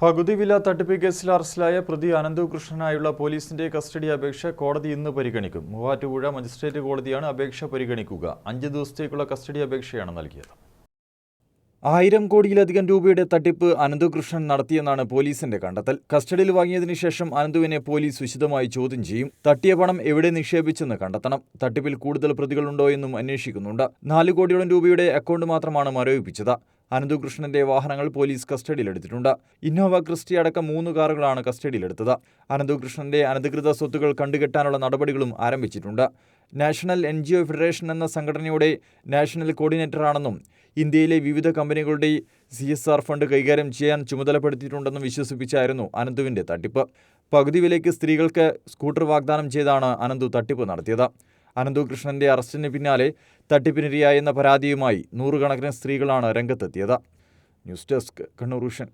പകുതി വില തട്ടിപ്പ് കേസിൽ അറസ്റ്റിലായ പ്രതി അനന്തു കൃഷ്ണനായുള്ള പോലീസിന്റെ കസ്റ്റഡി അപേക്ഷ കോടതി ഇന്ന് പരിഗണിക്കും. മൂവാറ്റുപുഴ മജിസ്ട്രേറ്റ് കോടതിയാണ് അപേക്ഷ പരിഗണിക്കുക. അഞ്ച് ദിവസത്തേക്കുള്ള കസ്റ്റഡി അപേക്ഷയാണ് നൽകിയത്. ആയിരം കോടിയിലധികം രൂപയുടെ തട്ടിപ്പ് അനന്തുകൃഷ്ണൻ നടത്തിയെന്നാണ് പോലീസിന്റെ കണ്ടെത്തൽ. കസ്റ്റഡിയിൽ വാങ്ങിയതിനു ശേഷം അനന്തുവിനെ പോലീസ് വിശദമായി ചോദ്യം ചെയ്യും. തട്ടിയ പണം എവിടെ നിക്ഷേപിച്ചെന്ന് കണ്ടെത്തണം. തട്ടിപ്പിൽ കൂടുതൽ പ്രതികളുണ്ടോ എന്നും അന്വേഷിക്കുന്നുണ്ട്. നാല് കോടിയോളം രൂപയുടെ അക്കൗണ്ട് മാത്രമാണ് മരവിപ്പിച്ചത്. അനന്തുകൃഷ്ണന്റെ വാഹനങ്ങൾ പോലീസ് കസ്റ്റഡിയിലെടുത്തിട്ടുണ്ട്. ഇന്നോവ ക്രിസ്റ്റി അടക്കം മൂന്ന് കാറുകളാണ് കസ്റ്റഡിയിലെടുത്തത്. അനന്തുകൃഷ്ണന്റെ അനധികൃത സ്വത്തുകൾ കണ്ടുകെട്ടാനുള്ള നടപടികളും ആരംഭിച്ചിട്ടുണ്ട്. National N G O federation എന്ന സംഘടനയുടെ നാഷണൽ കോർഡിനേറ്ററാണെന്നും ഇന്ത്യയിലെ വിവിധ കമ്പനികളുടെ സി എസ് ആർ ഫണ്ട് കൈകാര്യം ചെയ്യാൻ ചുമതലപ്പെടുത്തിയിട്ടുണ്ടെന്നും വിശ്വസിപ്പിച്ചായിരുന്നു അനന്തുവിന്റെ തട്ടിപ്പ്. പകുതി വിലയ്ക്ക് സ്ത്രീകൾക്ക് സ്കൂട്ടർ വാഗ്ദാനം ചെയ്താണ് അനന്തു തട്ടിപ്പ് നടത്തിയത്. അനന്തു കൃഷ്ണന്റെ അറസ്റ്റിന് പിന്നാലെ തട്ടിപ്പിനിരയായെന്ന പരാതിയുമായി നൂറുകണക്കിന് സ്ത്രീകളാണ് രംഗത്തെത്തിയത്. News desk Kannur vision